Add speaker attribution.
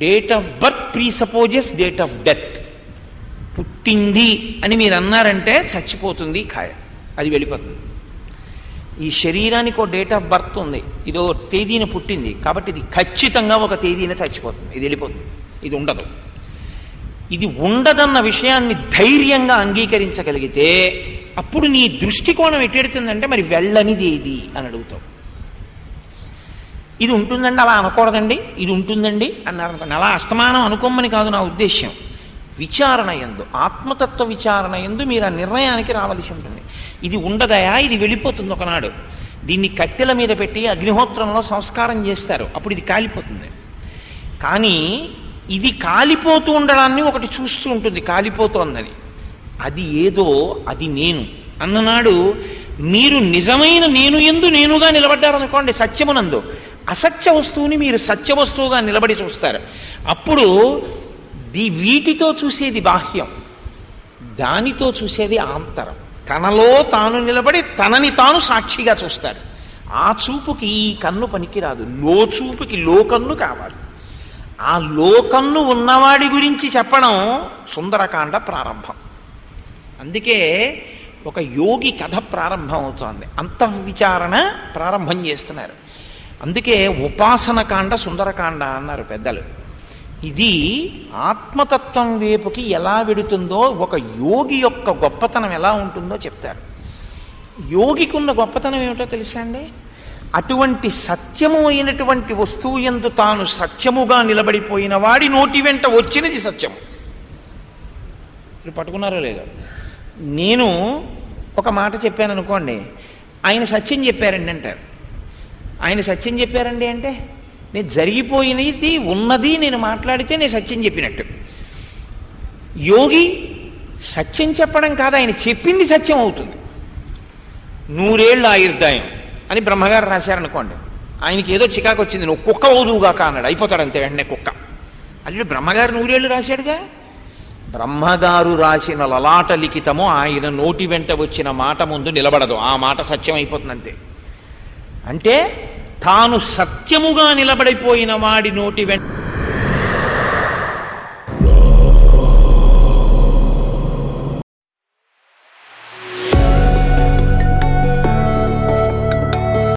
Speaker 1: Date of birth presupposes date of death పుట్టింది అని మీరు అన్నారంటే చచ్చిపోతుంది ఖాయ. అది వెళ్ళిపోతుంది. ఈ శరీరానికి ఒక డేట్ ఆఫ్ బర్త్ ఉంది. ఇది ఓ తేదీన పుట్టింది. కాబట్టి ఇది ఖచ్చితంగా ఒక తేదీన చచ్చిపోతుంది. ఇది వెళ్ళిపోతుంది. ఇది ఉండదు. ఇది ఉండదన్న విషయాన్ని ధైర్యంగా అంగీకరించగలిగితే అప్పుడు నీ దృష్టికోణం ఎట్టెడుతుందంటే మరి వెళ్ళనిది ఏది అని అడుగుతావు. ఇది ఉంటుందండి అలా అనకూడదండి ఇది ఉంటుందండి అన్నారు అనుకోండి. అలా అస్తమానం అనుకోమని కాదు నా ఉద్దేశ్యం. విచారణ ఎందు ఆత్మతత్వ విచారణ ఎందు మీరు ఆ నిర్ణయానికి రావలసి ఉంటుంది. ఇది ఉండదయా? ఇది వెళ్ళిపోతుంది ఒకనాడు. దీన్ని కట్టెల మీద పెట్టి అగ్నిహోత్రంలో సంస్కారం చేస్తారు. అప్పుడు ఇది కాలిపోతుంది. కానీ ఇది కాలిపోతూ ఉండడాన్ని ఒకటి చూస్తూ ఉంటుంది కాలిపోతోందని. అది ఏదో అది నేను. అన్ననాడు మీరు నిజమైన నేను ఎందు నేనుగా నిలబడ్డారనుకోండి సత్యమునందు. అసత్య వస్తువుని మీరు సత్య వస్తువుగా నిలబడి చూస్తారు. అప్పుడు ది వీటితో చూసేది బాహ్యం దానితో చూసేది ఆంతరం. తనలో తాను నిలబడి తనని తాను సాక్షిగా చూస్తాడు ఆ చూపుకి ఈ కన్ను పనికిరాదు లో చూపుకి లో కన్ను కావాలి. ఆ లోకన్ను ఉన్నవాడి గురించి చెప్పడం సుందరకాండ ప్రారంభం. అందుకే ఒక యోగి కథ ప్రారంభం అవుతోంది అంతఃవిచారణ ప్రారంభం చేస్తున్నారు. అందుకే ఉపాసన కాండ సుందరకాండ అన్నారు పెద్దలు. ఇది ఆత్మతత్వం వైపుకి ఎలా వెడుతుందో ఒక యోగి యొక్క గొప్పతనం ఎలా ఉంటుందో చెప్తారు. యోగికి ఉన్న గొప్పతనం ఏమిటో తెలుసా అండి? అటువంటి సత్యము అయినటువంటి వస్తువు ఎందు తాను సత్యముగా నిలబడిపోయిన వాడి నోటి వెంట వచ్చినది సత్యము. మీరు పట్టుకున్నారో లేదో? నేను ఒక మాట చెప్పాను అనుకోండి ఆయన సత్యం చెప్పారండి అంటారు. ఆయన సత్యం చెప్పారండి అంటే నేను జరిగిపోయినది ఉన్నది నేను మాట్లాడితే నేను సత్యం చెప్పినట్టు. యోగి సత్యం చెప్పడం కాదు ఆయన చెప్పింది సత్యం అవుతుంది. నూరేళ్ళు ఆయుర్దాయం అని బ్రహ్మగారు రాశారనుకోండి ఆయనకి ఏదో చికాకు వచ్చింది నువ్వు కుక్క అవుదువుగాక అన్నాడు. అయిపోతాడు అంతే వెంటనే కుక్క. అల్లుడు బ్రహ్మగారు నూరేళ్ళు రాశాడుగా? బ్రహ్మగారు రాసిన లలాట లిఖితము ఆయన నోటి వెంట వచ్చిన మాట ముందు నిలబడదు. ఆ మాట సత్యం అయిపోతుంది అంతే అంటే తాను సత్యముగా నిలబడిపోయిన వాడి నోటి వెంట